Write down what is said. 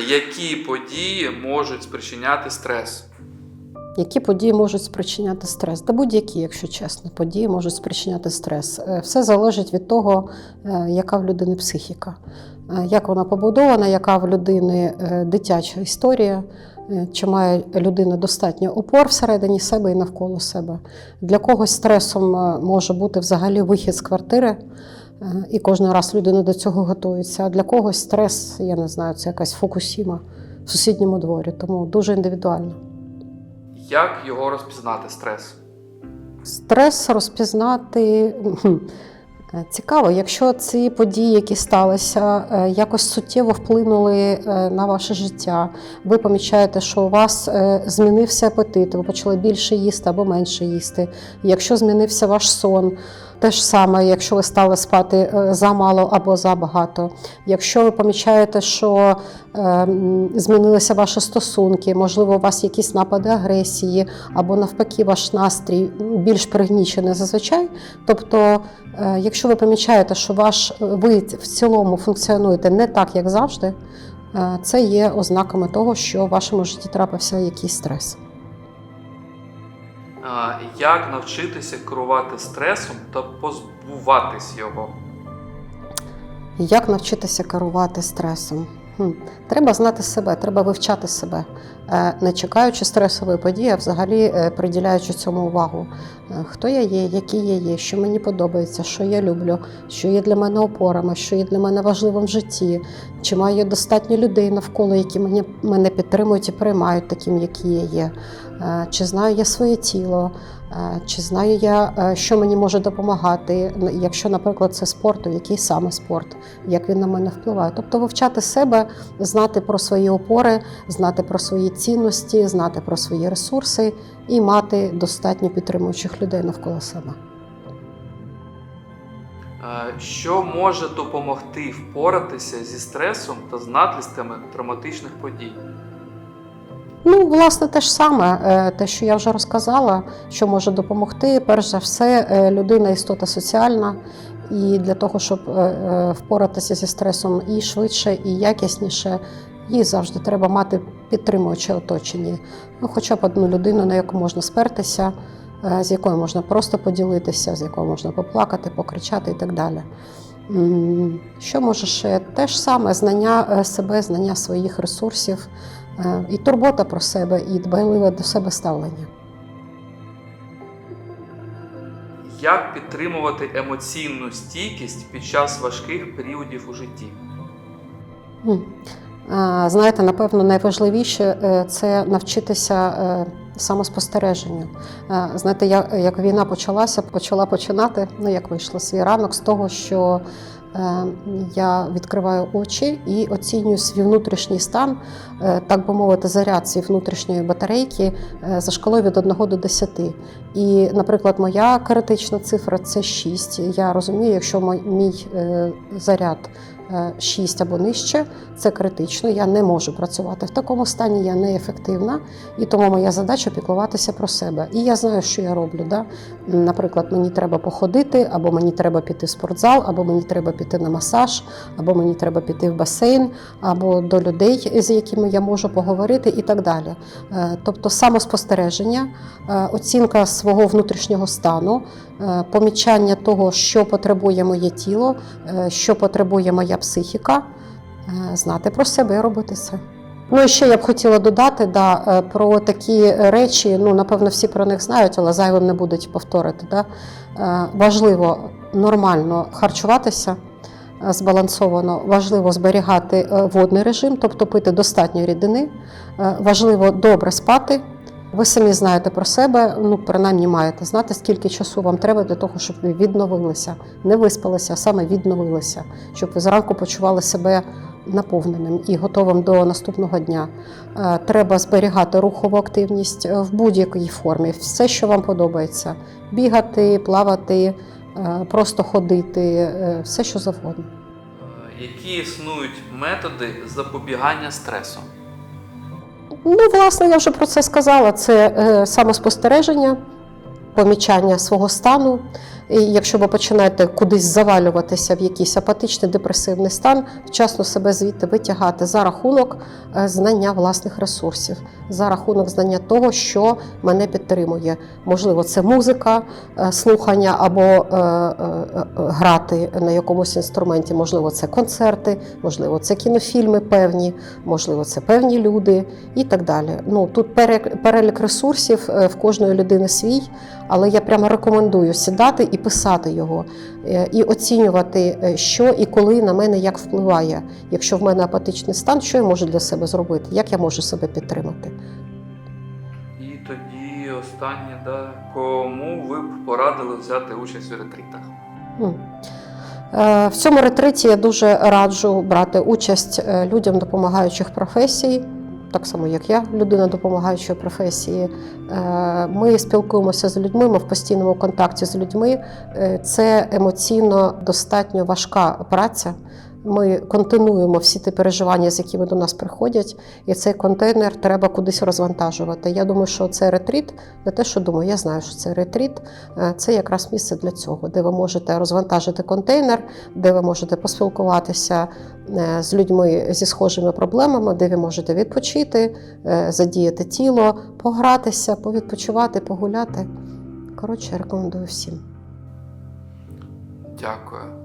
Які події можуть спричиняти стрес? Які події можуть спричиняти стрес? Та будь-які, якщо чесно, події можуть спричиняти стрес. Е, Все залежить від того, е, яка в людини психіка, е, як вона побудована, яка в людини дитяча історія, чи має людина достатньо опор всередині себе і навколо себе. Для когось стресом е, може бути взагалі вихід з квартири. е, І кожен раз людина до цього готується. А для когось стрес, я не знаю, це якась фокусіма в сусідньому дворі, тому дуже індивідуально. Як його розпізнати стрес? Стрес розпізнати е, цікаво, якщо ці події, які сталися, е, якось суттєво вплинули е, на ваше життя. Ви помічаєте, що у вас е, змінився апетит, ви почали більше їсти або менше їсти. Якщо змінився ваш сон, те ж саме, якщо ви стали спати е, замало або забагато. Якщо ви помічаєте, що е, змінилися ваші стосунки, можливо, у вас якісь напади агресії, або навпаки, ваш настрій більш пригнічений зазвичай. Тобто, е, якщо ви помічаєте, що ваш ви в цілому функціонуєте не так, як завжди, це є ознаками того, що в вашому житті трапився якийсь стрес. Як навчитися керувати стресом та позбуватись його? Як навчитися керувати стресом? Хм. Треба знати себе, треба вивчати себе, не чекаючи стресової події, а взагалі е, приділяючи цьому увагу. Е, Хто я є, який я є, що мені подобається, що я люблю, що є для мене опорами, що є для мене важливим в житті, чи маю достатньо людей навколо, які мене підтримують і приймають таким, який я є. Е, Чи знаю я своє тіло, Е, чи знаю я, е, що мені може допомагати, якщо, наприклад, це спорт, то який саме спорт, як він на мене впливає. Тобто вивчати себе, знати про свої опори, знати про свої цінності, знати про свої ресурси і мати достатньо підтримуючих людей навколо себе. Що може допомогти впоратися зі стресом та з наслідками травматичних подій? Ну, власне, те ж саме, е, те, що я вже розказала, що може допомогти. Перш за все, е, людина істота соціальна, і для того, щоб е, впоратися зі стресом і швидше, і якісніше, їй завжди треба мати підтримуюче оточення. Ну, хоча б одну людину, на яку можна спертися, е, з якою можна просто поділитися, з якою можна поплакати, покричати і так далі. Що може ще? Те ж саме знання е, себе, знання своїх ресурсів. Е, І турбота про себе, і дбайливе до себе ставлення. Як підтримувати емоційну стійкість під час важких періодів у житті? Е, Знаєте, напевно, найважливіше е, це навчитися е, самоспостереженню. Е, Знаєте, я, як війна почалася, почала починати, ну як вийшло свій ранок з того, що я відкриваю очі і оцінюю свій внутрішній стан, так би мовити, заряд цієї внутрішньої батарейки за шкалою від 1 до 10. І, наприклад, моя критична цифра це 6. Я розумію, якщо мій- заряд 6 або нижче, це критично. Я не можу працювати в такому стані, я неефективна, і тому моя задача піклуватися про себе. І я знаю, що я роблю. Да? Наприклад, мені треба походити, або мені треба піти в спортзал, або мені треба піти на масаж, або мені треба піти в басейн, або до людей, з якими я можу поговорити, і так далі. Е, Тобто самоспостереження, е, оцінка свого внутрішнього стану, е, помічання того, що потребує моє тіло, е, що потребує моя психіка, е, знати про себе робити це. Ну і ще я б хотіла додати да, е, про такі речі. Ну, напевно, всі про них знають, але зайвим не будуть повторити. Да? Е, Важливо нормально харчуватися е, збалансовано, важливо зберігати е, водний режим, тобто пити достатньо рідини. Е, Важливо добре спати. Ви самі знаєте про себе, ну принаймні маєте знати, скільки часу вам треба для того, щоб ви відновилися, не виспалися, а саме відновилися, щоб ви зранку почували себе наповненим і готовим до наступного дня. Е, Треба зберігати рухову активність е, в будь-якій формі, все, що вам подобається: бігати, плавати, е, просто ходити, все, що завгодно. Які існують методи запобігання стресу? Ну, власне, я вже про це сказала. Це е, самоспостереження, помічання свого стану. І якщо ви починаєте кудись завалюватися в якийсь апатичний депресивний стан, вчасно себе звідти витягати за рахунок е, знання власних ресурсів, за рахунок знання того, що мене підтримує. Можливо, це музика, е, слухання або е, е, е, грати на якомусь інструменті, можливо, це концерти, можливо, це кінофільми певні, можливо, це певні люди і так далі. Ну тут пере- перелік ресурсів в кожної людини свій, але я прямо рекомендую сідати і писати його, е, і оцінювати, е, що і коли на мене як впливає. Якщо в мене апатичний стан, що я можу для себе зробити, як я можу себе підтримати. І тоді останнє, да, кому ви б порадили взяти участь у ретрітах? М. Е, В цьому ретриті я дуже раджу брати участь людям допомагаючих професій, так само як я, людина допомагаючої професії. Е, Ми спілкуємося з людьми, ми в постійному контакті з людьми. Е, Це емоційно достатньо важка праця. Ми континуємо всі ті переживання, з якими до нас приходять, і цей контейнер треба кудись розвантажувати. Я думаю, що це ретріт, не те, що думаю, я знаю, що це ретріт. Е, Це якраз місце для цього, де ви можете розвантажити контейнер, де ви можете поспілкуватися е, з людьми зі схожими проблемами, де ви можете відпочити, е, задіяти тіло, погратися, повідпочивати, погуляти. Коротше, рекомендую всім. Дякую.